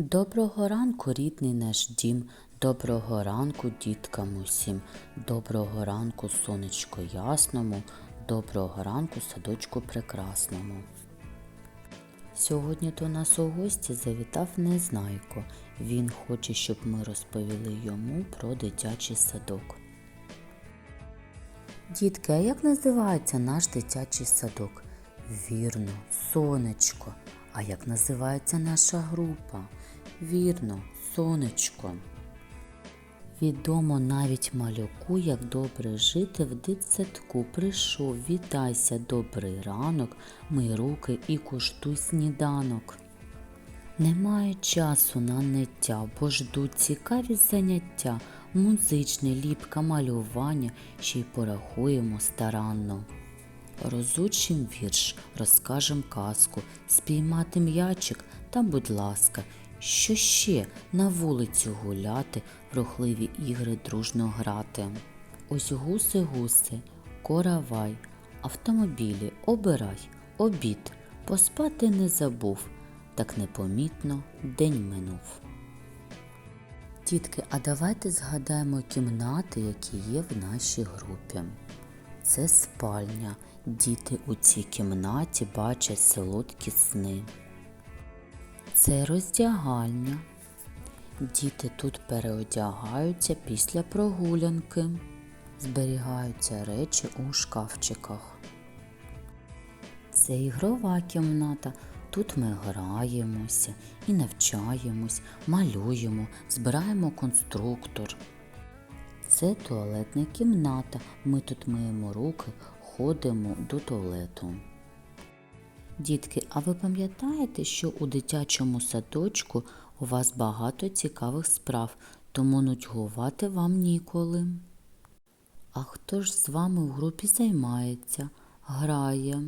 Доброго ранку, рідний наш дім, доброго ранку, діткам усім, доброго ранку, сонечко ясному, доброго ранку, садочку прекрасному. Сьогодні до нас у гості завітав Незнайко. Він хоче, щоб ми розповіли йому про дитячий садок. Дітки, а як називається наш дитячий садок? Вірно, сонечко. А як називається наша група? Вірно, сонечко. Відомо навіть малюку, як добре жити в дитсадку. Прийшов, вітайся, добрий ранок, мий руки і куштуй сніданок. Немає часу на ниття, бо ждуть цікаві заняття, музичне, ліпка, малювання, ще й порахуємо старанно. Розучим вірш, розкажем казку, спіймати м'ячик та, будь ласка, що ще на вулицю гуляти, в рухливі ігри дружно грати. Ось гуси, гуси, коравай, автомобілі обирай, обід, поспати не забув, так непомітно день минув. Тітки, а давайте згадаємо кімнати, які є в нашій групі. Це спальня. Діти у цій кімнаті бачать солодкі сни. Це роздягальня. Діти тут переодягаються після прогулянки. Зберігаються речі у шкафчиках. Це ігрова кімната. Тут ми граємося і навчаємось, малюємо, збираємо конструктор. Це туалетна кімната. Ми тут миємо руки, ходимо до туалету. Дітки, а ви пам'ятаєте, що у дитячому садочку у вас багато цікавих справ, тому нудьгувати вам ніколи. А хто ж з вами в групі займається, грає?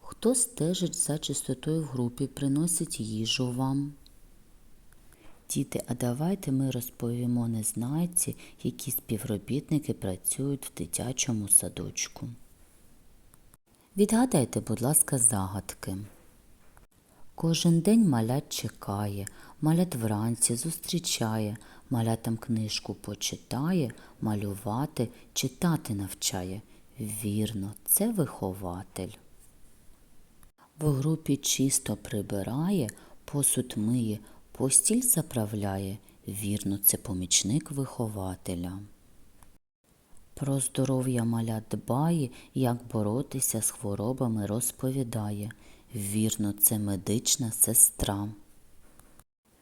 Хто стежить за чистотою в групі, приносить їжу вам? Діти, а давайте ми розповімо незнайці, які співробітники працюють в дитячому садочку. Відгадайте, будь ласка, загадки. Кожен день малят чекає, малят вранці зустрічає, малятам книжку почитає, малювати, читати навчає. Вірно, це вихователь. В групі чисто прибирає, посуд миє, постіль заправляє. Вірно, це помічник вихователя. Про здоров'я малят дбає, як боротися з хворобами розповідає. Вірно, це медична сестра.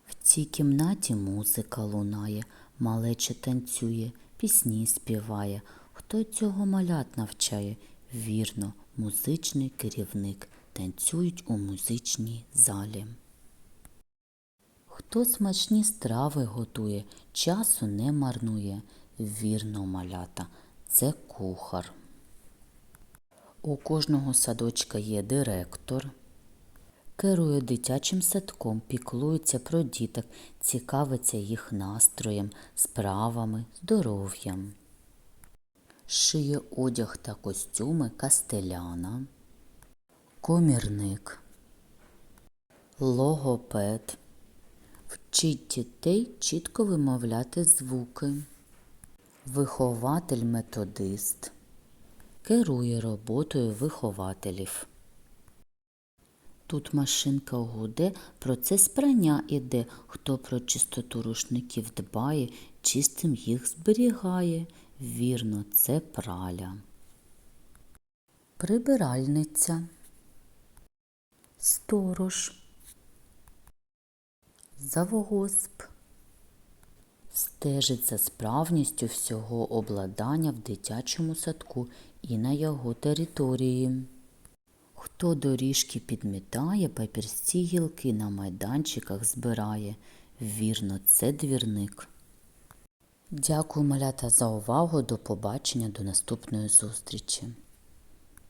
В цій кімнаті музика лунає, малече танцює, пісні співає. Хто цього малят навчає? Вірно, музичний керівник. Танцюють у музичній залі. Хто смачні страви готує, часу не марнує. Вірно, малята, це кухар. У кожного садочка є директор. Керує дитячим садком, піклується про діток, цікавиться їх настроєм, справами, здоров'ям. Шиє одяг та костюми кастеляна, комірник, логопед. Вчить дітей чітко вимовляти звуки. Вихователь-методист керує роботою вихователів. Тут машинка гуде, процес прання іде, хто про чистоту рушників дбає, чистим їх зберігає. Вірно, це праля. Прибиральниця. Сторож. Завгосп стежить за справністю всього обладнання в дитячому садку і на його території. Хто доріжки підмітає, папірці гілки на майданчиках збирає. Вірно, це двірник. Дякую, малята, за увагу. До побачення, до наступної зустрічі.